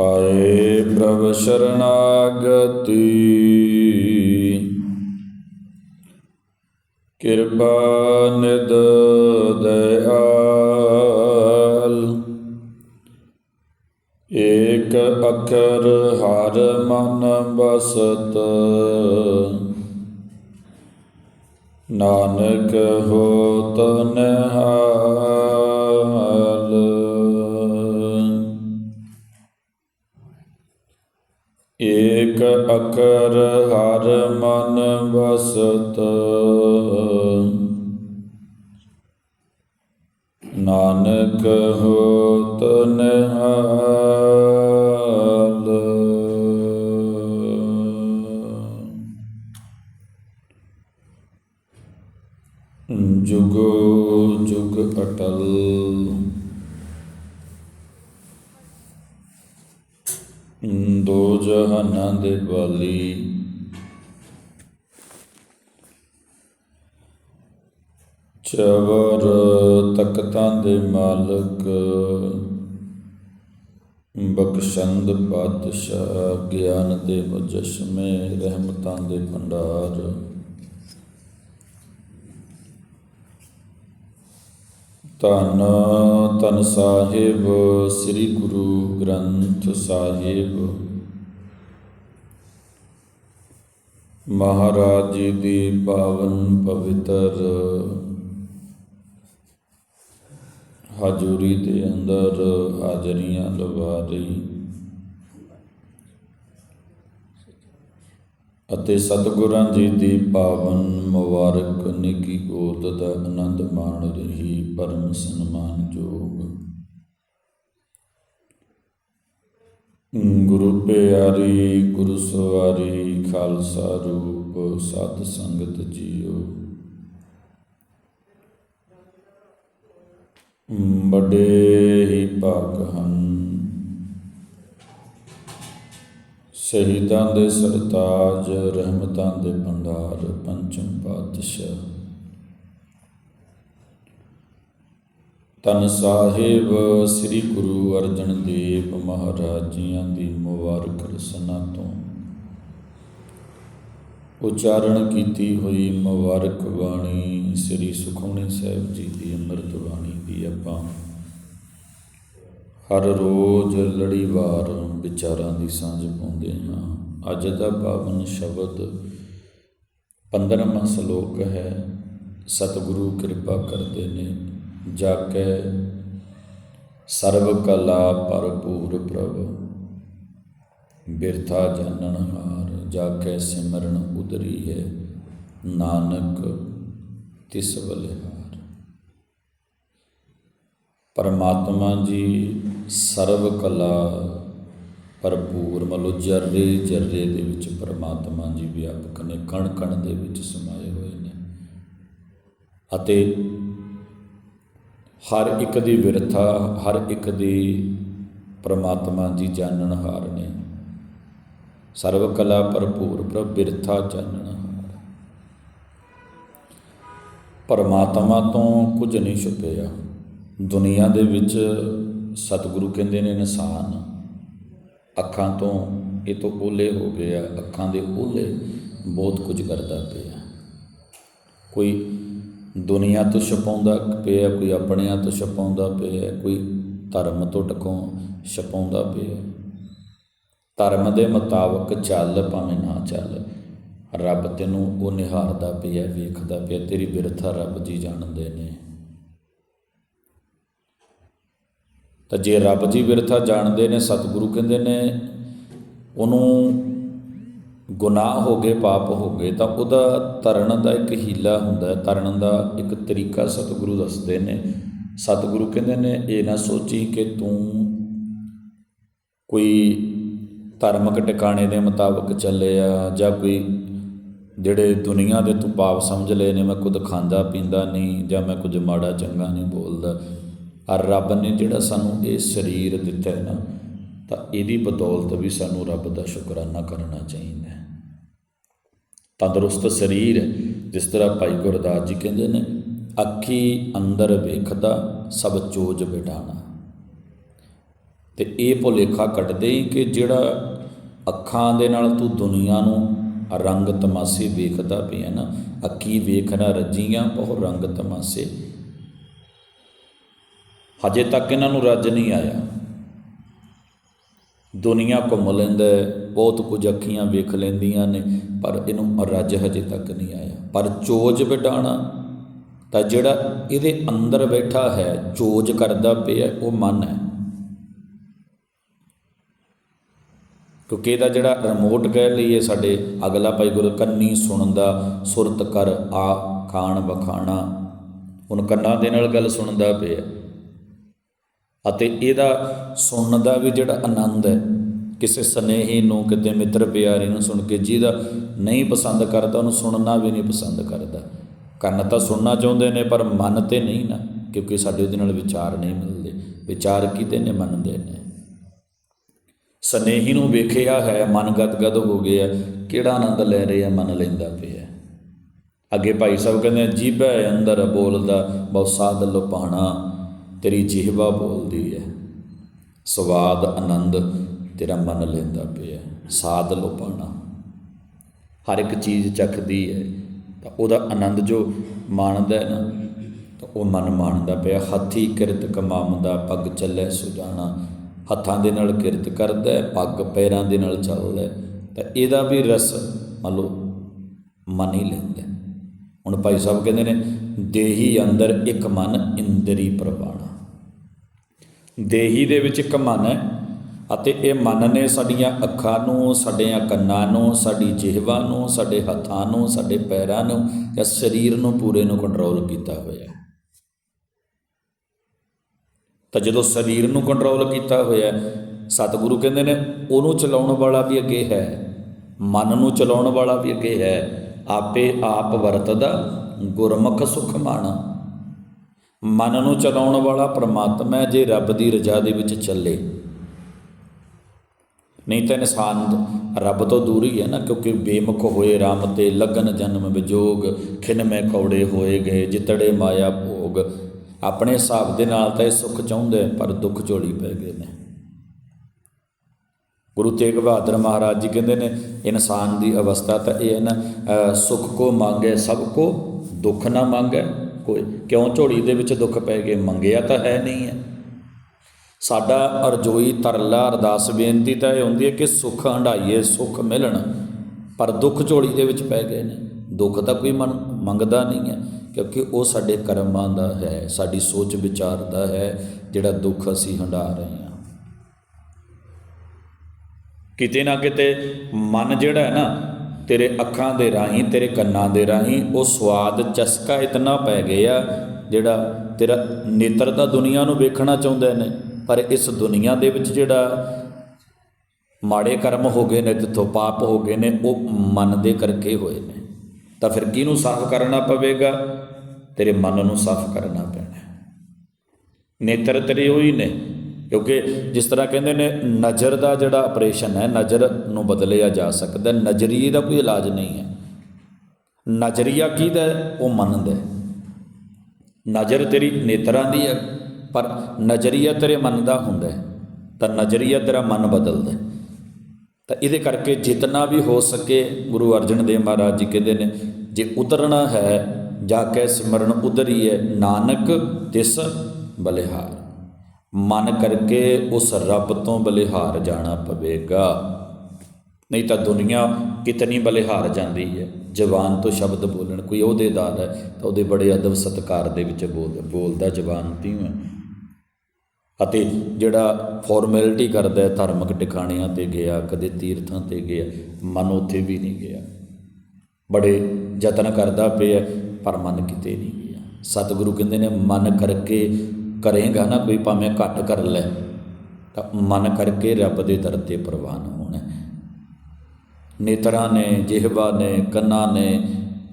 ਆਏ ਪ੍ਰਭ ਸ਼ਰਨਾਗਤੀ ਕਿਰਪਾ ਨਿਦ ਦਇਆਲ। ਏਕ ਅੱਖਰ ਹਰ ਮਨ ਬਸਤ ਨਾਨਕ ਹੋ ਨਿਹਾਲ। ਏਕ ਅੱਖਰ ਹਰ ਮਨ ਵਸਤ। ਨਾਨਕ ਹੋਤ ਨਿਹਾਲ। ਜੁਗੋ ਜੁਗ ਅਟਲ। ਦੋ ਜਹਾਨਾਂ ਦੇ ਵਾਲੀ ਚਵਰ ਤਖਤਾਂ ਦੇ ਮਾਲਕ, ਬਖਸ਼ੰਦ ਪਾਤਸ਼ਾਹ, ਗਿਆਨ ਦੇ ਮੁਜਸਮੇ, ਰਹਿਮਤਾਂ ਦੇ ਭੰਡਾਰ। ਧੰਨ ਧੰਨ ਸਾਹਿਬ, ਸ੍ਰੀ ਗੁਰੂ ਗ੍ਰੰਥ ਸਾਹਿਬ। ਮਹਾਰਾਜ ਜੀ ਦੀ ਪਾਵਨ ਪਵਿੱਤਰ ਹਾਜ਼ਰੀ ਦੇ ਅੰਦਰ ਹਾਜ਼ਰੀਆਂ ਲਵਾ ਰਹੀ ਅਤੇ ਸਤਿਗੁਰਾਂ ਜੀ ਦੀ ਪਾਵਨ ਮੁਬਾਰਕ, ਨਿੱਕੀ ਗੋਦ ਦਾ ਆਨੰਦ ਮਾਣ ਰਹੀ, ਪਰਮ ਸਨਮਾਨ ਜੋ ਗੁਰੂ ਪਿਆਰੀ, ਗੁਰੂ ਸਵਾਰੀ, ਖਾਲਸਾ ਰੂਪ, ਸਤ ਸੰਗਤ ਜੀਓ। ਬੜੇ ਹੀ ਭਾਗ ਹਨ। ਸ਼ਹੀਦਾਂ ਦੇ ਸਰਤਾਜ, ਰਹਿਮਤਾਂ ਦੇ ਭੰਡਾਰ, ਪੰਚਮ ਪਾਤਸ਼ਾਹ। ਤਨ ਸਾਹਿਬ, ਸ੍ਰੀ ਗੁਰੂ ਅਰਜਨ ਦੇਵ ਮਹਾਰਾਜ ਜੀਆਂ ਦੀ ਮੁਬਾਰਕ ਰਸਨਾ ਤੋਂ। ਉਚਾਰਨ ਕੀਤੀ ਹੋਈ ਮੁਬਾਰਕ ਬਾਣੀ ਸ੍ਰੀ ਸੁਖਮਨੀ ਸਾਹਿਬ ਜੀ ਦੀ ਅੰਮ੍ਰਿਤ ਬਾਣੀ ਦੀ ਆਪਾਂ ਹਰ ਰੋਜ਼ ਲੜੀਵਾਰ ਵਿਚਾਰਾਂ ਦੀ ਸਾਂਝ ਪਾਉਂਦੇ ਹਾਂ। ਅੱਜ ਦਾ ਪਾਵਨ ਸ਼ਬਦ 15ਵਾਂ ਸ਼ਲੋਕ ਹੈ, ਸਤਿਗੁਰੂ ਕਿਰਪਾ ਕਰਦੇ ਨੇ। ਜਾ ਕੇ ਸਰਬ ਕਲਾ ਭਰਪੂਰ ਪ੍ਰਭ। ਬਿਰਥਾ ਜਾਣਨ ਹਾਰ ਜਾ ਕੇ ਸਿਮਰਨ ਉਦਰੀ ਹੈ ਨਾਨਕ ਤਿਸ ਬਲਿਹਾਰ। ਪਰਮਾਤਮਾ ਜੀ ਸਰਬ ਕਲਾ ਭਰਪੂਰ, ਮਤਲਬ ਜਰਰੇ ਜਰਰੇ ਦੇ ਵਿੱਚ ਪਰਮਾਤਮਾ ਜੀ ਵਿਆਪਕ ਨੇ, ਕਣ ਕਣ ਦੇ ਵਿੱਚ ਸਮਾਏ ਹੋਏ ਨੇ। ਅਤੇ ਹਰ ਇੱਕ ਦੀ ਵਿਰਥਾ ਹਰ ਇੱਕ ਦੀ ਪਰਮਾਤਮਾ ਦੀ ਜਾਣਨ ਹਾਰ ਨੇ। ਸਰਬ ਕਲਾ ਭਰਪੂਰ ਪ੍ਰਭ ਬਿਰਥਾ ਜਾਣਨ ਪਰਮਾਤਮਾ ਤੋਂ ਕੁਝ ਨਹੀਂ ਛੁਪਿਆ। ਦੁਨੀਆ ਦੇ ਵਿੱਚ ਸਤਿਗੁਰੂ ਕਹਿੰਦੇ ਨੇ ਇਨਸਾਨ, ਅੱਖਾਂ ਤੋਂ ਇਹ ਤੋਂ ਓਲੇ ਹੋ ਗਿਆ, ਅੱਖਾਂ ਦੇ ਓਲੇ ਬਹੁਤ ਕੁਝ ਕਰਦਾ ਪਿਆ। ਕੋਈ ਦੁਨੀਆ ਤੋਂ ਛਪਾਉਂਦਾ ਪਿਆ, ਕੋਈ ਆਪਣਿਆਂ ਤੋਂ ਛਪਾਉਂਦਾ ਪਿਆ, ਕੋਈ ਧਰਮ ਤੋਂ ਟਕੋਂ ਛਪਾਉਂਦਾ ਪਿਆ। ਧਰਮ ਦੇ ਮੁਤਾਬਕ ਚੱਲ ਭਾਵੇਂ ਨਾ ਚੱਲ, ਰੱਬ ਤੈਨੂੰ ਉਹ ਨਿਹਾਰਦਾ ਪਿਆ, ਵੇਖਦਾ ਪਿਆ, ਤੇਰੀ ਬਿਰਥਾ ਰੱਬ ਜੀ ਜਾਣਦੇ ਨੇ। ਤਾਂ ਜੇ ਰੱਬ ਜੀ ਵਿਰਥਾ ਜਾਣਦੇ ਨੇ, ਸਤਿਗੁਰੂ ਕਹਿੰਦੇ ਨੇ, ਉਹਨੂੰ ਗੁਨਾਹ ਹੋ ਗਏ, ਪਾਪ ਹੋ ਗਏ, ਤਾਂ ਉਹਦਾ ਤਰਨ ਦਾ ਇੱਕ ਹੀਲਾ ਹੁੰਦਾ ਤਰਨ ਦਾ ਇੱਕ ਤਰੀਕਾ ਸਤਿਗੁਰੂ ਦੱਸਦੇ ਨੇ। ਸਤਿਗੁਰੂ ਕਹਿੰਦੇ ਨੇ, ਇਹ ਨਾ ਸੋਚੀ ਕਿ ਤੂੰ ਕੋਈ ਧਾਰਮਿਕ ਟਿਕਾਣੇ ਦੇ ਮੁਤਾਬਕ ਚੱਲੇ ਆ ਜਾਂ ਕੋਈ ਜਿਹੜੇ ਦੁਨੀਆ ਦੇ ਤੂੰ ਪਾਪ ਸਮਝ ਲਏ ਨੇ, ਮੈਂ ਕੁਝ ਖਾਂਦਾ ਪੀਂਦਾ ਨਹੀਂ ਜਾਂ ਮੈਂ ਕੁਝ ਮਾੜਾ ਚੰਗਾ ਨਹੀਂ ਬੋਲਦਾ। ਔਰ ਰੱਬ ਨੇ ਜਿਹੜਾ ਸਾਨੂੰ ਇਹ ਸਰੀਰ ਦਿੱਤਾ ਹੈ ਨਾ, ਤਾਂ ਇਹਦੀ ਬਦੌਲਤ ਵੀ ਸਾਨੂੰ ਰੱਬ ਦਾ ਸ਼ੁਕਰਾਨਾ ਕਰਨਾ ਚਾਹੀਦਾ ਤੰਦਰੁਸਤ ਸਰੀਰ, ਜਿਸ ਤਰ੍ਹਾਂ ਭਾਈ ਗੁਰਦਾਸ ਜੀ ਕਹਿੰਦੇ ਨੇ, ਅੱਖੀ ਅੰਦਰ ਵੇਖਦਾ, ਸਭ ਚੋਜ ਬਿਟਾਣਾ ਤੇ ਇਹ ਭੁਲੇਖਾ ਕੱਢਦੇ ਹੀ ਕਿ ਜਿਹੜਾ ਅੱਖਾਂ ਦੇ ਨਾਲ ਤੂੰ ਦੁਨੀਆ ਨੂੰ ਰੰਗ ਤਮਾਸ਼ੇ ਵੇਖਦਾ ਪਿਆ ਨਾ, ਅੱਖੀ ਵੇਖਣਾ ਰੱਜੀਆਂ ਬਹੁ ਰੰਗ ਤਮਾਸ਼ੇ। ਹਜੇ ਤੱਕ ਇਹਨਾਂ ਨੂੰ ਰੱਜ ਨਹੀਂ ਆਇਆ। ਦੁਨੀਆ ਘੁੰਮ ਲੈਂਦਾ ਬਹੁਤ ਕੁਝ ਅੱਖੀਆਂ ਵੇਖ ਲੈਂਦੀਆਂ ਨੇ, ਪਰ ਇਹਨੂੰ ਰੱਜ ਹਜੇ ਤੱਕ ਨਹੀਂ ਆਇਆ। ਪਰ ਚੋਜ ਵਡਾਣਾ ਤਾਂ ਜਿਹੜਾ ਇਹਦੇ ਅੰਦਰ ਬੈਠਾ ਹੈ, ਚੋਜ ਕਰਦਾ ਪਿਆ ਉਹ ਮਨ ਹੈ। ਕਿਉਂਕਿ ਇਹਦਾ ਜਿਹੜਾ ਰਿਮੋਟ ਕਹਿ ਲਈਏ, ਸਾਡੇ ਅਗਲਾ ਭਾਈ ਗੁਰੂ ਕੰਨੀ ਸੁਣਦਾ, ਸੁਰਤ ਕਰ ਆ ਖਾਣ ਬਖਾਣਾ ਹੁਣ ਕੰਨਾਂ ਦੇ ਨਾਲ ਗੱਲ ਸੁਣਦਾ ਪਿਆ। ਅਤੇ ਇਹਦਾ ਸੁਣਨ ਦਾ ਵੀ ਜਿਹੜਾ ਆਨੰਦ ਹੈ ਕਿਸੇ ਸਨੇਹੀ ਨੂੰ, ਕਿਤੇ ਮਿੱਤਰ ਪਿਆਰੇ ਨੂੰ ਸੁਣ ਕੇ ਜਿਹਦਾ ਨਹੀਂ ਪਸੰਦ ਕਰਦਾ, ਉਹਨੂੰ ਸੁਣਨਾ ਵੀ ਨਹੀਂ ਪਸੰਦ ਕਰਦਾ। ਕੰਨ ਤਾਂ ਸੁਣਨਾ ਚਾਹੁੰਦੇ ਨੇ, ਪਰ ਮਨ ਤੇ ਨਹੀਂ ਨਾ, ਕਿਉਂਕਿ ਸਾਡੇ ਉਹਦੇ ਨਾਲ ਵਿਚਾਰ ਨਹੀਂ ਮਿਲਦੇ। ਵਿਚਾਰ ਕਿਤੇ ਨੇ ਮੰਨਦੇ ਨੇ? ਸਨੇਹੀ ਨੂੰ ਵੇਖਿਆ ਹੈ, ਮਨ ਗਦਗਦ ਹੋ ਗਿਆ, ਕਿਹੜਾ ਆਨੰਦ ਲੈ ਰਿਹਾ, ਮਨ ਲੈਂਦਾ ਪਿਆ। ਅੱਗੇ ਭਾਈ ਸਾਹਿਬ ਕਹਿੰਦੇ, ਜੀਭੈ ਅੰਦਰ ਬੋਲਦਾ, ਬਹੁ ਸਾਧ ਲੁਪਾਣਾ ਤੇਰੀ ਜਿਹਵਾ ਬੋਲਦੀ ਹੈ। ਸਵਾਦ, ਆਨੰਦ ਤੇਰਾ ਮਨ ਲੈਂਦਾ ਪਿਆ ਸਾਧ ਲੁਪਾਣਾ ਹਰ ਇੱਕ ਚੀਜ਼ ਚੱਖਦੀ ਹੈ। ਤਾਂ ਉਹਦਾ ਆਨੰਦ ਜੋ ਮਾਣਦਾ ਨਾ, ਤਾਂ ਉਹ ਮਨ ਮਾਣਦਾ ਪਿਆ। ਹੱਥੀ ਕਿਰਤ ਕਮਾਉਂਦਾ, ਪੱਗ ਚੱਲੇ ਸੁਜਾਣਾ। ਹੱਥਾਂ ਦੇ ਨਾਲ ਕਿਰਤ ਕਰਦਾ ਹੈ, ਪੱਗ ਪੈਰਾਂ ਦੇ ਨਾਲ ਚੱਲਦਾ ਹੈ। ਤਾਂ ਇਹਦਾ ਵੀ ਰਸ ਮੰਨ ਲਓ ਮਨ ਹੀ ਲੈਂਦਾ ਹੁਣ ਭਾਈ ਸਾਹਿਬ ਕਹਿੰਦੇ ਨੇ, ਦੇਹੀ ਅੰਦਰ ਇੱਕ ਮਨ ਇੰਦਰੀ ਪ੍ਰਵਾਣਾ। ਦੇਹੀ ਦੇ ਵਿੱਚ ਇੱਕ ਮਨ ਹੈ ਅਤੇ ਇਹ ਮਨ ਨੇ ਸਾਡੀਆਂ ਅੱਖਾਂ ਨੂੰ, ਸਾਡੀਆਂ ਕੰਨਾਂ ਨੂੰ, ਸਾਡੀ ਜਿਹਵਾ ਨੂੰ, ਸਾਡੇ ਹੱਥਾਂ ਨੂੰ, ਸਾਡੇ ਪੈਰਾਂ ਨੂੰ ਜਾਂ ਸਰੀਰ ਨੂੰ ਪੂਰੇ ਨੂੰ ਕੰਟਰੋਲ ਕੀਤਾ ਹੋਇਆ ਤਾਂ ਜਦੋਂ ਸਰੀਰ ਨੂੰ ਕੰਟਰੋਲ ਕੀਤਾ ਹੋਇਆ ਸਤਿਗੁਰੂ ਕਹਿੰਦੇ ਨੇ, ਉਹਨੂੰ ਚਲਾਉਣ ਵਾਲਾ ਵੀ ਅੱਗੇ ਹੈ, ਮਨ ਨੂੰ ਚਲਾਉਣ ਵਾਲਾ ਵੀ ਅੱਗੇ ਹੈ, ਆਪੇ ਆਪ ਵਰਤਦਾ ਗੁਰਮੁਖ ਸੁਖ ਮਾਣਾ ਮਨ ਨੂੰ ਚਲਾਉਣ ਵਾਲਾ ਪ੍ਰਮਾਤਮਾ ਜੇ ਰੱਬ ਦੀ ਰਜ਼ਾ ਦੇ ਵਿੱਚ ਚੱਲੇ। ਨਹੀਂ ਤਾਂ ਇਨਸਾਨ ਰੱਬ ਤੋਂ ਦੂਰ ਹੀ ਹੈ ਨਾ, ਕਿਉਂਕਿ ਬੇਮੁਖ ਹੋਏ ਰਾਮ ਤੇ ਲਗਨ ਜਨਮ ਵਿਜੋਗ, ਖਿਨ ਮੈਂ ਕੌੜੇ ਹੋਏ ਗਏ, ਜਿਤੜੇ ਮਾਇਆ ਭੋਗ। ਆਪਣੇ ਹਿਸਾਬ ਦੇ ਨਾਲ ਤਾਂ ਇਹ ਸੁੱਖ ਚਾਹੁੰਦੇ ਪਰ ਦੁੱਖ ਝੋਲੀ ਪੈ ਗਏ ਨੇ। ਗੁਰੂ ਤੇਗ ਬਹਾਦਰ ਮਹਾਰਾਜ ਜੀ ਕਹਿੰਦੇ ਨੇ, ਇਨਸਾਨ ਦੀ ਅਵਸਥਾ ਤਾਂ ਇਹ ਹੈ ਨਾ ਸੁੱਖ ਕੋ ਮੰਗੇ ਸਭ ਕੋ, ਦੁੱਖ ਨਾ ਮੰਗੇ ਕੋਈ। ਕਿਉਂ ਝੋਲੀ ਦੇ ਵਿੱਚ ਦੁੱਖ ਪੈ ਗਏ? ਮੰਗਿਆ ਤਾਂ ਹੈ ਨਹੀਂ ਹੈ। ਸਾਡਾ ਅਰਜ਼ੋਈ ਤਰਲਾ ਅਰਦਾਸ ਬੇਨਤੀ ਤਾਂ ਇਹ ਹੁੰਦੀ ਹੈ ਕਿ ਸੁੱਖ ਹੰਡਾਈਏ ਸੁੱਖ ਮਿਲਣ, ਪਰ ਦੁੱਖ ਝੋਲੀ ਦੇ ਵਿੱਚ ਪੈ ਗਏ ਨੇ। ਦੁੱਖ ਤਾਂ ਕੋਈ ਮਨ, ਮੰਗਦਾ ਨਹੀਂ ਹੈ, ਕਿਉਂਕਿ ਉਹ ਸਾਡੇ ਕਰਮਾਂ ਦਾ ਹੈ, ਸਾਡੀ ਸੋਚ ਵਿਚਾਰ ਦਾ ਹੈ, ਜਿਹੜਾ ਦੁੱਖ ਅਸੀਂ ਹੰਡਾ ਰਹੇ ਹਾਂ। ਕਿਤੇ ਨਾ ਕਿਤੇ ਮਨ ਜਿਹੜਾ ਹੈ ਨਾ, ਤੇਰੇ ਅੱਖਾਂ ਦੇ ਰਾਹੀਂ, ਤੇਰੇ ਕੰਨਾਂ ਦੇ ਰਾਹੀਂ, ਉਹ ਸਵਾਦ ਚਸਕਾ ਇਤਨਾ ਪੈ ਗਿਆ, ਜਿਹੜਾ ਤੇਰਾ ਨੇਤਰ ਤਾਂ ਦੁਨੀਆ ਨੂੰ ਵੇਖਣਾ ਚਾਹੁੰਦੇ ਨੇ। ਪਰ ਇਸ ਦੁਨੀਆ ਦੇ ਵਿੱਚ ਜਿਹੜਾ ਮਾੜੇ ਕਰਮ ਹੋ ਗਏ ਨੇ ਤਿੱਥੋਂ ਪਾਪ ਹੋ ਗਏ ਨੇ, ਉਹ ਮਨ ਦੇ ਕਰਕੇ ਹੋਏ ਨੇ। ਤਾਂ ਫਿਰ ਕਿਹਨੂੰ ਸਾਫ਼ ਕਰਨਾ ਪਵੇਗਾ? ਤੇਰੇ ਮਨ ਨੂੰ ਸਾਫ਼ ਕਰਨਾ ਪੈਣਾ। ਨੇਤਰ ਤੇਰੇ ਉਹੀ ਨੇ, ਕਿਉਂਕਿ ਜਿਸ ਤਰ੍ਹਾਂ ਕਹਿੰਦੇ ਨੇ, ਨਜ਼ਰ ਦਾ ਜਿਹੜਾ ਆਪਰੇਸ਼ਨ ਹੈ, ਨਜ਼ਰ ਨੂੰ ਬਦਲਿਆ ਜਾ ਸਕਦਾ, ਨਜ਼ਰੀਏ ਦਾ ਕੋਈ ਇਲਾਜ ਨਹੀਂ ਹੈ। ਨਜ਼ਰੀਆ ਕਿਹਦਾ ਉਹ ਮਨ ਦਾ ਨਜ਼ਰ ਤੇਰੀ ਨੇਤਰਾਂ ਦੀ ਹੈ। ਪਰ ਨਜ਼ਰੀਆ ਤੇਰੇ ਮਨ ਦਾ ਹੁੰਦਾ ਹੈ, ਤਾਂ ਨਜ਼ਰੀਆ ਤੇਰਾ ਮਨ ਬਦਲਦਾ ਹੈ। ਤਾਂ ਇਹਦੇ ਕਰਕੇ ਜਿਤਨਾ ਵੀ ਹੋ ਸਕੇ ਗੁਰੂ ਅਰਜਨ ਦੇਵ ਮਹਾਰਾਜ ਜੀ ਕਹਿੰਦੇ ਨੇ, ਜੇ ਉਤਰਨਾ ਹੈ, ਜਾ ਕੇ ਸਿਮਰਨ ਉਤਰੀਏ, ਨਾਨਕ ਤਿਸ ਬਲਿਹਾਰ। ਮਨ ਕਰਕੇ ਉਸ ਰੱਬ ਤੋਂ ਬਲਿਹਾਰ ਜਾਣਾ ਪਵੇਗਾ। ਨਹੀਂ ਤਾਂ ਦੁਨੀਆ ਕਿਤਨੀ ਬਲਿਹਾਰ ਜਾਂਦੀ ਹੈ। ਜ਼ਬਾਨ ਤੋਂ ਸ਼ਬਦ ਬੋਲਣ, ਕੋਈ ਅਹੁਦੇਦਾਰ ਹੈ, ਤਾਂ ਉਹਦੇ ਬੜੇ ਅਦਬ ਸਤਕਾਰ ਦੇ ਵਿੱਚ ਬੋਲ ਬੋਲਦਾ ਜ਼ਬਾਨ ਤੋਂ ਹੈ ਅਤੇ ਜਿਹੜਾ ਫਾਰਮੈਲਿਟੀ ਕਰਦਾ ਹੈ ਧਾਰਮਿਕ ਟਿਕਾਣਿਆਂ ਤੇ ਗਿਆ, ਕਦੇ ਤੀਰਥਾਂ ਤੇ ਗਿਆ, ਮਨ ਉੱਥੇ ਵੀ ਨਹੀਂ ਗਿਆ। ਬੜੇ ਯਤਨ ਕਰਦਾ ਪਿਆ ਪਰ ਮਨ ਕਿਤੇ ਨਹੀਂ ਗਿਆ। ਸਤਿਗੁਰੂ ਕਹਿੰਦੇ ਨੇ, ਮਨ ਕਰਕੇ ਕਰੇਗਾ ਨਾ ਕੋਈ, ਭਾਵੇਂ ਘੱਟ ਕਰ ਲੈ, ਤਾਂ ਮਨ ਕਰਕੇ ਰੱਬ ਦੇ ਦਰ ਤੇ ਪ੍ਰਵਾਨ ਹੋਣਾ ਨੇਤਰਾਂ ਨੇ, ਜਿਹਵਾ ਨੇ, ਕੰਨਾਂ ਨੇ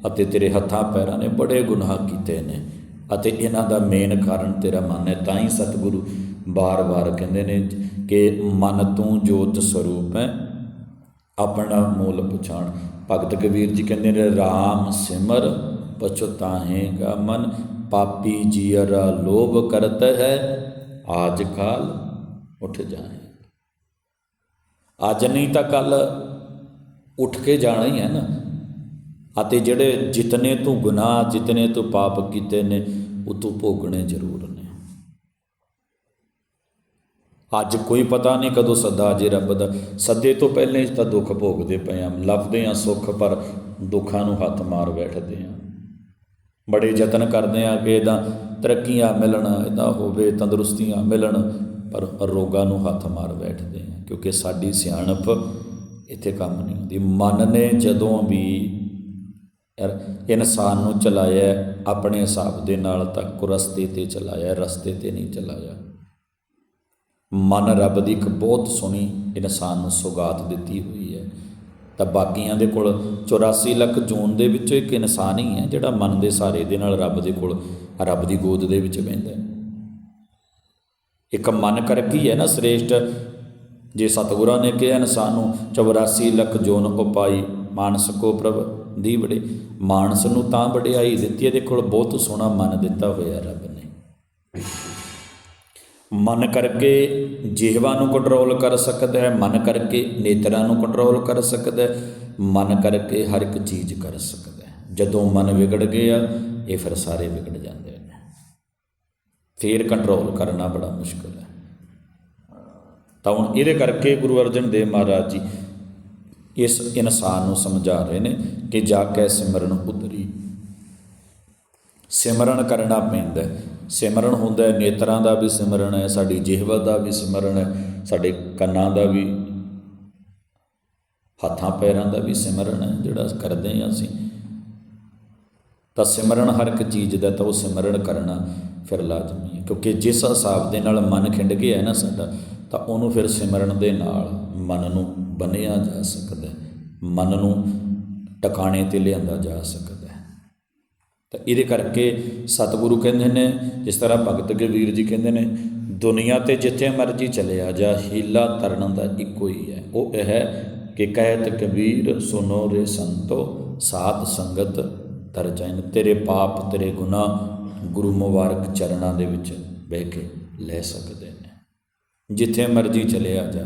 ਅਤੇ ਤੇਰੇ ਹੱਥਾਂ ਪੈਰਾਂ ਨੇ ਬੜੇ ਗੁਨਾਹ ਕੀਤੇ ਨੇ। ਅਤੇ ਇਹਨਾਂ ਦਾ ਮੇਨ ਕਾਰਨ ਤੇਰਾ ਮਨ ਹੈ, ਤਾਂ ਹੀ ਸਤਿਗੁਰੂ ਬਾਰ-ਬਾਰ ਕਹਿੰਦੇ ਨੇ ਕਿ ਮਨ ਤੂੰ ਜੋਤ ਸਰੂਪ ਹੈ, ਆਪਣਾ ਮੂਲ ਪਛਾਣ। ਭਗਤ ਕਬੀਰ ਜੀ ਕਹਿੰਦੇ ਨੇ RAM ਸਿਮਰ ਪਛਤਾਹੇਗਾ ਮਨ, ਪਾਪੀ ਜੀਅਰਾ ਲੋਭ ਕਰਤ ਹੈ, ਆਜ ਕਾਲ ਉੱਠ ਜਾਏ ਅੱਜ ਨਹੀਂ ਤਾਂ ਕੱਲ ਉੱਠ ਕੇ ਜਾਣਾ ਹੀ ਹੈ ਨਾ। ਅਤੇ ਜਿਹੜੇ ਜਿਤਨੇ ਤੂੰ ਗੁਨਾਹ, ਜਿਤਨੇ ਤੂੰ ਪਾਪ ਕੀਤੇ ਨੇ, ਉਹ ਤੂੰ ਭੋਗਣੇ ਜ਼ਰੂਰ ਨੇ। ਅੱਜ ਕੋਈ ਪਤਾ ਨਹੀਂ ਕਦੋਂ ਸੱਦਾ ਜੇ ਰੱਬ ਦਾ। ਸੱਦੇ ਤੋਂ ਪਹਿਲਾਂ ਹੀ ਤਾਂ ਦੁੱਖ ਭੋਗਦੇ ਪਏ ਆ। ਲੱਭਦੇ ਆ ਸੁੱਖ, ਪਰ ਦੁੱਖਾਂ ਨੂੰ ਹੱਥ ਮਾਰ ਬੈਠਦੇ ਆ। ਬੜੇ ਯਤਨ ਕਰਦੇ ਆ ਕਿ ਇਦਾਂ ਤਰੱਕੀਆਂ ਮਿਲਣ ਇਦਾਂ ਹੋਵੇ, ਤੰਦਰੁਸਤੀਆਂ ਮਿਲਣ, ਪਰ ਰੋਗਾਂ ਨੂੰ ਹੱਥ ਮਾਰ ਬੈਠਦੇ ਆ। ਕਿਉਂਕਿ ਸਾਡੀ ਸਿਆਣਪ ਇੱਥੇ ਕੰਮ ਨਹੀਂ ਹੁੰਦੀ। ਮਨ ਨੇ ਜਦੋਂ ਵੀ ਯਾਰ ਇਨਸਾਨ ਨੂੰ ਚਲਾਇਆ, ਆਪਣੇ ਹਿਸਾਬ ਦੇ ਨਾਲ ਤਾਂ ਕੁਰਸਤੇ ਤੇ ਚਲਾਇਆ, ਰਸਤੇ ਤੇ ਨਹੀਂ ਚਲਾਇਆ। ਮਨ ਰੱਬ ਦੀ ਇੱਕ ਬਹੁਤ ਸੋਹਣੀ ਇਨਸਾਨ ਨੂੰ ਸੁਗਾਤ ਦਿੱਤੀ ਹੋਈ ਹੈ। ਤਾਂ ਬਾਕੀਆਂ ਦੇ ਕੋਲ 84 ਲੱਖ ਜੂਨ ਦੇ ਵਿੱਚੋਂ ਇੱਕ ਇਨਸਾਨ ਹੀ ਹੈ, ਜਿਹੜਾ ਮਨ ਦੇ ਸਹਾਰੇ ਦੇ ਨਾਲ ਰੱਬ ਦੇ ਕੋਲ, ਰੱਬ ਦੀ ਗੋਦ ਦੇ ਵਿੱਚ ਬਹਿੰਦਾ ਹੈ। ਇੱਕ ਮਨ ਕਰਕੇ ਹੀ ਹੈ ਨਾ ਸ੍ਰੇਸ਼ਟ। ਜੇ ਸਤਿਗੁਰਾਂ ਨੇ ਕਿਹਾ, ਇਨਸਾਨ ਨੂੰ 84 ਲੱਖ ਜੋਨ ਉਪਾਈ ਮਾਨਸ ਕੋ ਪ੍ਰਭ ਦੀ ਬੜੇ ਮਾਨਸ ਨੂੰ ਤਾਂ ਵਡਿਆਈ ਦਿੱਤੀ ਇਹਦੇ ਕੋਲ ਬਹੁਤ ਸੋਹਣਾ ਮਨ ਦਿੱਤਾ ਹੋਇਆ ਰੱਬ ਨੇ। ਮਨ ਕਰਕੇ ਜਿਹਵਾ ਨੂੰ ਕੰਟਰੋਲ ਕਰ ਸਕਦਾ ਹੈ, ਮਨ ਕਰਕੇ ਨੇਤਰਾਂ ਨੂੰ ਕੰਟਰੋਲ ਕਰ ਸਕਦਾ ਹੈ, ਮਨ ਕਰਕੇ ਹਰ ਇੱਕ ਚੀਜ਼ ਕਰ ਸਕਦਾ ਹੈ। ਜਦੋਂ ਮਨ ਵਿਗੜ ਗਿਆ, ਇਹ ਫਿਰ ਸਾਰੇ ਵਿਗੜ ਜਾਂਦੇ ਨੇ। ਫੇਰ ਕੰਟਰੋਲ ਕਰਨਾ ਬੜਾ ਮੁਸ਼ਕਲ ਹੈ। ਤਾਂ ਹੁਣ ਇਹਦੇ ਕਰਕੇ ਗੁਰੂ ਅਰਜਨ ਦੇਵ ਮਹਾਰਾਜ ਜੀ ਇਸ ਇਨਸਾਨ ਨੂੰ ਸਮਝਾ ਰਹੇ ਨੇ ਕਿ ਜਾ ਕੇ ਸਿਮਰਨ ਉਤਰੀ। ਸਿਮਰਨ ਕਰਨਾ ਪੈਂਦਾ ਸਿਮਰਨ ਹੁੰਦਾ ਨੇਤਰਾਂ ਦਾ ਵੀ ਸਿਮਰਨ ਹੈ, ਸਾਡੀ ਜਿਹਵਾ ਦਾ ਵੀ ਸਿਮਰਨ ਹੈ, ਸਾਡੇ ਕੰਨਾਂ ਦਾ ਵੀ, ਹੱਥਾਂ ਪੈਰਾਂ ਦਾ ਵੀ ਸਿਮਰਨ ਹੈ, ਜਿਹੜਾ ਕਰਦੇ ਹਾਂ ਅਸੀਂ। ਤਾਂ ਸਿਮਰਨ ਹਰ ਇੱਕ ਚੀਜ਼ ਦਾ, ਤਾਂ ਉਹ ਸਿਮਰਨ ਕਰਨਾ ਫਿਰ ਲਾਜ਼ਮੀ ਹੈ। ਕਿਉਂਕਿ ਜਿਸ ਹਿਸਾਬ ਦੇ ਨਾਲ ਮਨ ਖਿੰਡ ਗਿਆ ਹੈ ਨਾ ਸਾਡਾ, ਤਾਂ ਉਹਨੂੰ ਫਿਰ ਸਿਮਰਨ ਦੇ ਨਾਲ ਮਨ ਨੂੰ ਬੰਨਿਆ ਜਾ ਸਕਦਾ ਮਨ ਨੂੰ ਟਿਕਾਣੇ ਤੇ ਲਿਆਂਦਾ ਜਾ ਸਕਦਾ ਤਾਂ ਇਹਦੇ ਕਰਕੇ ਸਤਿਗੁਰੂ ਕਹਿੰਦੇ ਨੇ, ਜਿਸ ਤਰ੍ਹਾਂ ਭਗਤ ਕਬੀਰ ਜੀ ਕਹਿੰਦੇ ਨੇ, ਦੁਨੀਆ ਤੇ ਜਿੱਥੇ ਮਰਜ਼ੀ ਚਲਿਆ ਜਾ, ਹੀਲਾ ਤਰਨ ਦਾ ਇੱਕੋ ਹੀ ਹੈ। ਉਹ ਇਹ ਹੈ ਕਿ ਕਹਿਤ ਕਬੀਰ, ਸੁਨੋ ਰੇ ਸੰਤੋ, ਸਾਧ ਸੰਗਤ ਤਰ ਜਾਇਨ ਤੇਰੇ ਪਾਪ, ਤੇਰੇ ਗੁਨਾਹ ਗੁਰੂ ਮੁਬਾਰਕ ਚਰਨਾਂ ਦੇ ਵਿੱਚ ਬਹਿ ਕੇ ਲੈ ਸਕਦੇ ਨੇ। ਜਿੱਥੇ ਮਰਜ਼ੀ ਚਲਿਆ ਜਾ।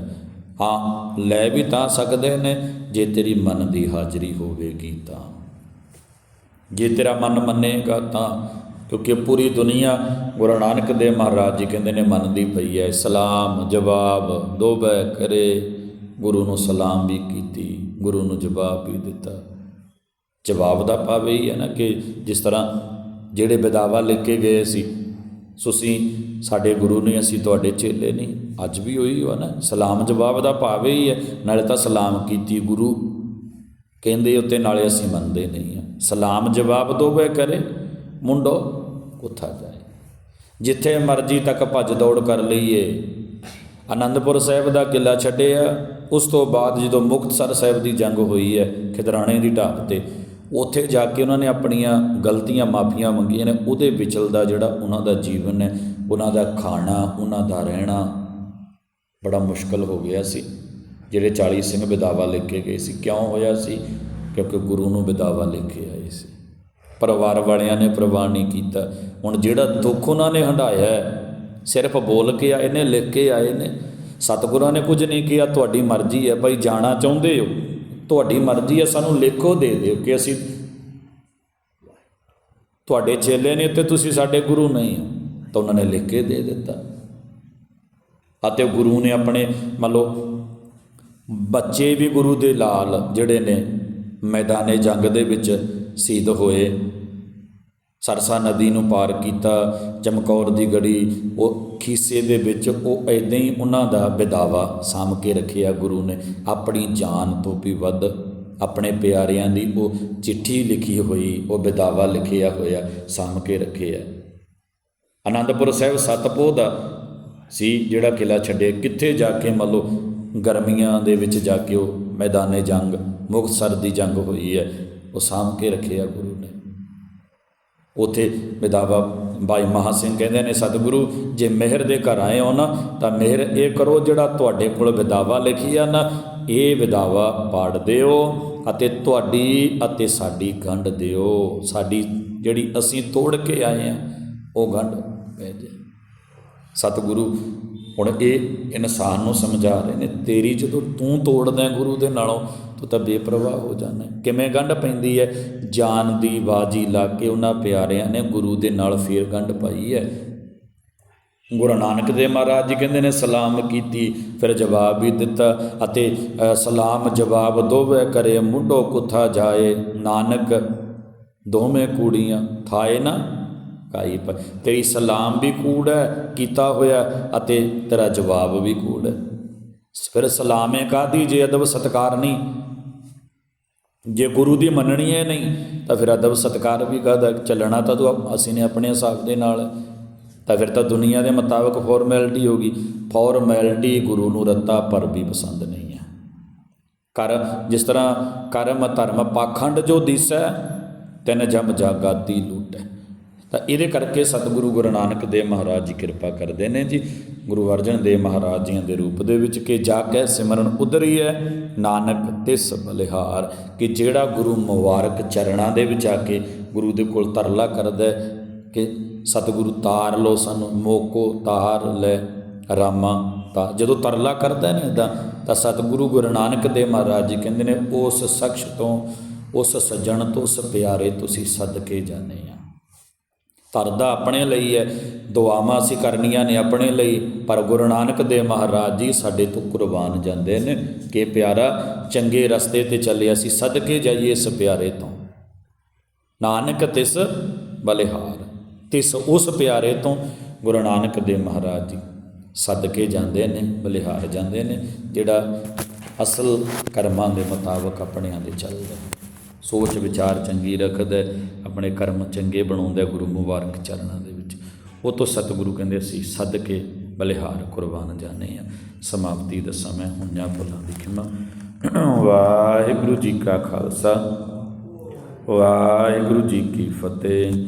ਹਾਂ, ਲੈ ਵੀ ਤਾਂ ਸਕਦੇ ਨੇ, ਜੇ ਤੇਰੀ ਮਨ ਦੀ ਹਾਜ਼ਰੀ ਹੋਵੇਗੀ ਤਾਂ। ਜੇ ਤੇਰਾ ਮਨ ਮੰਨੇਗਾ ਤਾਂ, ਕਿਉਂਕਿ ਪੂਰੀ ਦੁਨੀਆ ਗੁਰੂ ਨਾਨਕ ਦੇਵ ਮਹਾਰਾਜ ਜੀ ਕਹਿੰਦੇ ਨੇ, ਮੰਨਦੀ ਪਈ ਹੈ। ਸਲਾਮ, ਜਵਾਬ ਦੋਬੈ ਕਰੇ। ਗੁਰੂ ਨੂੰ ਸਲਾਮ ਵੀ ਕੀਤੀ, ਗੁਰੂ ਨੂੰ ਜਵਾਬ ਵੀ ਦਿੱਤਾ। ਜਵਾਬ ਦਾ ਭਾਵ ਹੀ ਹੈ ਨਾ ਕਿ ਜਿਸ ਤਰ੍ਹਾਂ ਜਿਹੜੇ ਵਿਦਾਵਾ ਲਿਖ ਕੇ ਗਏ ਸੀ ਤੁਸੀਂ ਸਾਡੇ ਗੁਰੂ ਨੇ ਅਸੀਂ ਤੁਹਾਡੇ ਚੇਲੇ ਨਹੀਂ, ਅੱਜ ਵੀ ਉਹੀ ਹੋ ਨਾ। ਸਲਾਮ, ਜਵਾਬ ਦਾ ਭਾਵ ਹੀ ਹੈ, ਨਾਲੇ ਤਾਂ ਸਲਾਮ ਕੀਤੀ ਗੁਰੂ। ਕਹਿੰਦੇ ਉੱਤੇ ਨਾਲੇ ਅਸੀਂ ਮੰਨਦੇ ਨਹੀਂ ਆ ਸਲਾਮ ਜਵਾਬ ਦੋਵੇ ਕਰੇ, ਮੁੰਡੋ ਉੱਥਾ ਜਾਏ। ਜਿੱਥੇ ਮਰਜ਼ੀ ਤੱਕ ਭੱਜ ਦੌੜ ਕਰ ਲਈਏ। ਆਨੰਦਪੁਰ ਸਾਹਿਬ ਦਾ ਕਿਲਾ ਛੱਡਿਆ। ਉਸ ਤੋਂ ਬਾਅਦ ਜਦੋਂ ਮੁਕਤਸਰ ਸਾਹਿਬ ਦੀ ਜੰਗ ਹੋਈ ਹੈ, ਖਿਦਰਾਣੇ ਦੀ ਢਾਬ ਤੇ, ਉੱਥੇ ਜਾ ਕੇ ਉਹਨਾਂ ਨੇ ਆਪਣੀਆਂ ਗਲਤੀਆਂ ਮਾਫੀਆਂ ਮੰਗੀਆਂ ਨੇ। ਉਹਦੇ ਵਿਚਲਦਾ ਜਿਹੜਾ ਉਹਨਾਂ ਦਾ ਜੀਵਨ ਹੈ, ਉਹਨਾਂ ਦਾ ਖਾਣਾ, ਉਹਨਾਂ ਦਾ ਰਹਿਣਾ ਬੜਾ ਮੁਸ਼ਕਲ ਹੋ ਗਿਆ ਸੀ। ਜਿਹੜੇ 40 ਸਿੰਘ ਵਿਦਾਵਾ ਲਿਖ ਕੇ ਗਏ ਸੀ, ਕਿਉਂ ਹੋਇਆ ਸੀ? ਕਿਉਂਕਿ ਗੁਰੂ ਨੂੰ ਵਿਦਾਵਾ ਲੈ ਕੇ ਆਏ ਸੀ। ਪਰਿਵਾਰ ਵਾਲਿਆਂ ਨੇ ਪ੍ਰਵਾਨ ਨਹੀਂ ਕੀਤਾ। ਹੁਣ ਜਿਹੜਾ ਦੁੱਖ ਉਹਨਾਂ ਨੇ ਹੰਡਾਇਆ ਸਿਰਫ ਬੋਲ ਕੇ ਆਏ ਨੇ, ਲਿਖ ਕੇ ਆਏ ਨੇ। ਸਤਿਗੁਰਾਂ ਨੇ ਕੁਝ ਨਹੀਂ ਕਿਹਾ, ਤੁਹਾਡੀ ਮਰਜ਼ੀ ਹੈ ਭਾਈ, ਜਾਣਾ ਚਾਹੁੰਦੇ ਹੋ। ਤੁਹਾਡੀ ਮਰਜ਼ੀ ਹੈ, ਸਾਨੂੰ ਲਿਖੋ, ਦੇ ਦਿਓ ਕਿ ਅਸੀਂ ਤੁਹਾਡੇ ਚੇਲੇ ਨੇ ਤੇ ਤੁਸੀਂ ਸਾਡੇ ਗੁਰੂ ਨਹੀਂ ਹੋ। ਤਾਂ ਉਹਨਾਂ ਨੇ ਲਿਖ ਕੇ ਦੇ ਦਿੱਤਾ। ਅਤੇ ਗੁਰੂ ਨੇ ਆਪਣੇ, ਮੰਨ ਲਓ, ਬੱਚੇ ਵੀ ਗੁਰੂ ਦੇ ਲਾਲ ਜਿਹੜੇ ਨੇ ਮੈਦਾਨੇ ਜੰਗ ਦੇ ਵਿੱਚ ਸ਼ਹੀਦ ਹੋਏ। ਸਰਸਾ ਨਦੀ ਨੂੰ ਪਾਰ ਕੀਤਾ, ਚਮਕੌਰ ਦੀ ਗੜੀ, ਉਹ ਖੀਸੇ ਦੇ ਵਿੱਚ, ਉਹ ਐਦਾਂ ਹੀ ਉਹਨਾਂ ਦਾ ਵਿਦਾਵਾ ਸਾਂਭ ਕੇ ਰੱਖਿਆ ਗੁਰੂ ਨੇ। ਆਪਣੀ ਜਾਨ ਤੋਂ ਵੀ ਵੱਧ ਆਪਣੇ ਪਿਆਰਿਆਂ ਦੀ ਉਹ ਚਿੱਠੀ ਲਿਖੀ ਹੋਈ, ਉਹ ਵਿਦਾਵਾ ਲਿਖਿਆ ਹੋਇਆ ਸਾਂਭ ਕੇ ਰੱਖਿਆ। ਆਨੰਦਪੁਰ ਸਾਹਿਬ ਸਤਪੋਹ ਦਾ ਸੀ ਜਿਹੜਾ ਕਿਲਾ ਛੱਡੇ ਕਿੱਥੇ ਜਾ ਕੇ ਮੰਨ ਲਓ ਗਰਮੀਆਂ ਦੇ ਵਿੱਚ ਜਾ ਕੇ ਉਹ ਮੈਦਾਨੇ ਜੰਗ, ਮੁਕਤਸਰ ਦੀ ਜੰਗ ਹੋਈ ਹੈ। ਉਹ ਸਾਂਭ ਕੇ ਰੱਖਿਆ ਗੁਰੂ ਨੇ। ਉਥੇ ਵਿਦਾਵਾ ਬਾਈ ਮਹਾ ਸਿੰਘ ਕਹਿੰਦੇ ਨੇ, ਸਤਿਗੁਰੂ, ਜੇ ਮਿਹਰ ਦੇ ਘਰ ਆਏ ਹੋ ਨਾ, ਤਾਂ ਮਿਹਰ ਇਹ ਕਰੋ ਜਿਹੜਾ ਤੁਹਾਡੇ ਕੋਲ ਵਿਦਾਵਾ ਲਿਖੀ ਆ ਨਾ, ਇਹ ਵਿਦਾਵਾ ਪਾੜ ਦਿਓ ਅਤੇ ਤੁਹਾਡੀ ਅਤੇ ਸਾਡੀ ਗੰਢ ਦਿਓ। ਸਾਡੀ ਜਿਹੜੀ ਅਸੀਂ ਤੋੜ ਕੇ ਆਏ ਆ, ਉਹ ਗੰਢ ਪੈ ਜਾਏ। ਸਤਿਗੁਰੂ ਹੁਣ ਇਹ ਇਨਸਾਨ ਨੂੰ ਸਮਝਾ ਰਹੇ ਨੇ, ਤੇਰੀ ਜਦੋਂ ਤੂੰ ਤੋੜਦਾ ਗੁਰੂ ਦੇ ਨਾਲੋਂ, ਤੂੰ ਤਾਂ ਬੇਪਰਵਾਹ ਹੋ ਜਾਂਦਾ ਕਿਵੇਂ ਗੰਢ ਪੈਂਦੀ ਹੈ? ਜਾਨ ਦੀ ਬਾਜੀ ਲਾ ਕੇ ਉਹਨਾਂ ਪਿਆਰਿਆਂ ਨੇ ਗੁਰੂ ਦੇ ਨਾਲ ਫੇਰ ਗੰਢ ਪਾਈ ਹੈ। ਗੁਰੂ ਨਾਨਕ ਦੇਵ ਮਹਾਰਾਜ ਜੀ ਕਹਿੰਦੇ ਨੇ, ਸਲਾਮ ਕੀਤੀ, ਫਿਰ ਜਵਾਬ ਵੀ ਦਿੱਤਾ ਅਤੇ ਸਲਾਮ ਜਵਾਬ ਦੋਵੇਂ ਕਰੇ, ਮੁੰਡੋ ਕੁਥਾ ਜਾਏ, ਨਾਨਕ ਦੋਵੇਂ ਕੂੜੀਆਂ, ਥਾਏ ਨਾ। ਕਾਈ ਪਰ ਤੇਰੀ ਸਲਾਮ ਵੀ ਕੂੜ ਹੈ, ਕੀਤਾ ਹੋਇਆ ਅਤੇ ਤੇਰਾ ਜਵਾਬ ਵੀ ਕੂੜ ਹੈ। ਫਿਰ ਸਲਾਮੇ ਕਾਦੀ ਜੇ ਅਦਬ ਸਤਕਾਰ ਨਹੀਂ? ਜੇ ਗੁਰੂ ਦੀ ਮੰਨਣੀ ਹੈ ਨਹੀਂ, ਤਾਂ ਫਿਰ ਅਦਬ ਸਤਕਾਰ ਵੀ ਕਾਹਦਾ? ਚੱਲਣਾ ਤਾਂ ਤੂੰ ਅਸੀਂ ਨੇ ਆਪਣੇ ਹਿਸਾਬ ਦੇ ਨਾਲ। ਤਾਂ ਫਿਰ ਤਾਂ ਦੁਨੀਆ ਦੇ ਮੁਤਾਬਕ ਫਾਰਮੈਲਿਟੀ ਹੋਗੀ ਫਾਰਮੈਲਿਟੀ ਗੁਰੂ ਨੂੰ ਰੱਤਾ ਪਰ ਵੀ ਪਸੰਦ ਨਹੀਂ ਹੈ। ਕਰ, ਜਿਸ ਤਰ੍ਹਾਂ ਕਰਮ ਧਰਮ ਪਾਖੰਡ ਜੋ ਦਿਸੈ, ਤਿੰਨ ਜਮ ਜਾਗਾਤੀ ਲੂਟੈ। ਤਾਂ ਇਹਦੇ ਕਰਕੇ ਸਤਿਗੁਰੂ ਗੁਰੂ ਨਾਨਕ ਦੇਵ ਮਹਾਰਾਜ ਜੀ ਕਿਰਪਾ ਕਰਦੇ ਨੇ ਜੀ। ਗੁਰੂ ਅਰਜਨ ਦੇਵ ਮਹਾਰਾਜ ਜੀਆਂ ਦੇ ਰੂਪ ਦੇ ਵਿੱਚ ਕਿ ਜਾ ਕੇ ਸਿਮਰਨ ਉਧਰੀ ਹੈ ਨਾਨਕ ਤਿਸ ਬਲਿਹਾਰ, ਕਿ ਜਿਹੜਾ ਗੁਰੂ ਮੁਬਾਰਕ ਚਰਣਾ ਦੇ ਵਿੱਚ ਆ ਕੇ ਗੁਰੂ ਦੇ ਕੋਲ ਤਰਲਾ ਕਰਦਾ ਕਿ ਸਤਿਗੁਰੂ ਤਾਰ ਲੋ ਸਾਨੂੰ, ਮੋਕੋ ਤਾਰ ਲੈ ਰਾਮਾ ਤਾਂ। ਜਦੋਂ ਤਰਲਾ ਕਰਦਾ ਨੇ ਇਦਾਂ ਤਾਂ ਸਤਿਗੁਰੂ ਗੁਰੂ ਨਾਨਕ ਦੇਵ ਮਹਾਰਾਜ ਜੀ ਕਹਿੰਦੇ ਨੇ, ਉਸ ਸ਼ਖਸ ਤੋਂ, ਉਸ ਸੱਜਣ ਤੋਂ, ਉਸ ਪਿਆਰੇ ਤੁਸੀਂ ਸਦਕੇ ਜਾਣੇ ਆ ਆਪਣੇ ਲਈ ਹੈ। ਦੁਆਵਾਂ ਅਸੀਂ ਕਰਨੀਆਂ ਨੇ ਆਪਣੇ ਲਈ, ਪਰ ਗੁਰੂ ਨਾਨਕ ਦੇਵ ਮਹਾਰਾਜ ਜੀ ਸਾਡੇ ਤੋਂ ਕੁਰਬਾਨ ਜਾਂਦੇ ਨੇ। ਕਿ ਪਿਆਰਾ, ਚੰਗੇ ਰਸਤੇ ਤੇ ਚੱਲੇ ਅਸੀਂ ਸਦਕੇ ਜਾਈਏ ਇਸ ਪਿਆਰੇ ਤੋਂ। ਨਾਨਕ ਤਿਸ ਬਲਿਹਾਰ, ਤਿਸ ਉਸ ਪਿਆਰੇ ਤੋਂ ਗੁਰੂ ਨਾਨਕ ਦੇਵ ਮਹਾਰਾਜ ਜੀ ਸਦਕੇ ਜਾਂਦੇ ਨੇ, ਬਲਿਹਾਰ ਜਾਂਦੇ ਨੇ, ਜਿਹੜਾ ਅਸਲ ਕਰਮਾਂ ਦੇ ਮੁਤਾਬਕ ਆਪਣਿਆਂ ਦੇ ਚੱਲਦਾ ਸੋਚ ਵਿਚਾਰ ਚੰਗੀ ਰੱਖਦਾ, ਆਪਣੇ ਕਰਮ ਚੰਗੇ ਬਣਾਉਂਦਾ ਗੁਰੂ ਮੁਬਾਰਕ ਚਰਨਾਂ ਦੇ ਵਿੱਚ। ਉਹ ਤੋਂ ਸਤਿਗੁਰੂ ਕਹਿੰਦੇ ਅਸੀਂ ਸਦਕੇ ਬਲਿਹਾਰ ਕੁਰਬਾਨ ਜਾਣੇ ਆ ਸਮਾਪਤੀ ਦਾ ਸਮਾਂ ਹੁੰਨਿਆ ਭੁੱਲਾਂ ਦੀ ਖਿਮਾ। ਵਾਹਿਗੁਰੂ ਜੀ ਕਾ ਖਾਲਸਾ, ਵਾਹਿਗੁਰੂ ਜੀ ਕੀ ਫਤਿਹ।